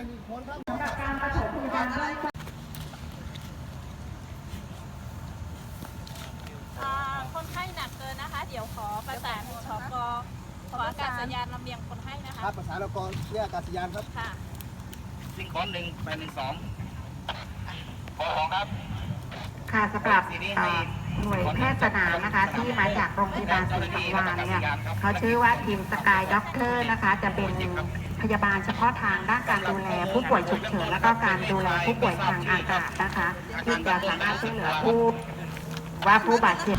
วยหนึ่งคนครับสำหรับการประถมพยาบาลเบื้องต้นอ่าคนไข้หนักเกินนะคะ เดี๋ยวขอประสานชกขออากาศยานลำเลียงคนไข้นะคคะรับภาษาเรากรเรียกอากาศยานครับค่ะลิงคอนหนึ่งแปดหนึ่งสองขอของครับ ค่ะสำหรับเอ่อหน่วยแพทย์สนามนะคะ ที่มาจากโรงพยาบาลศรีสังวานเนี่ยเขาชื่อว่าทีมสกายด็อกเตอร์นะคะ จะเป็น พยาบาลเฉพาะทางด้านการดูแลผู้ป่วยฉุกเฉินและก็การดูแลผู้ป่วยทางอากาศนะคะที่จะสามารถช่วยเหลือผู้ว่าผู้บาดเจ็บ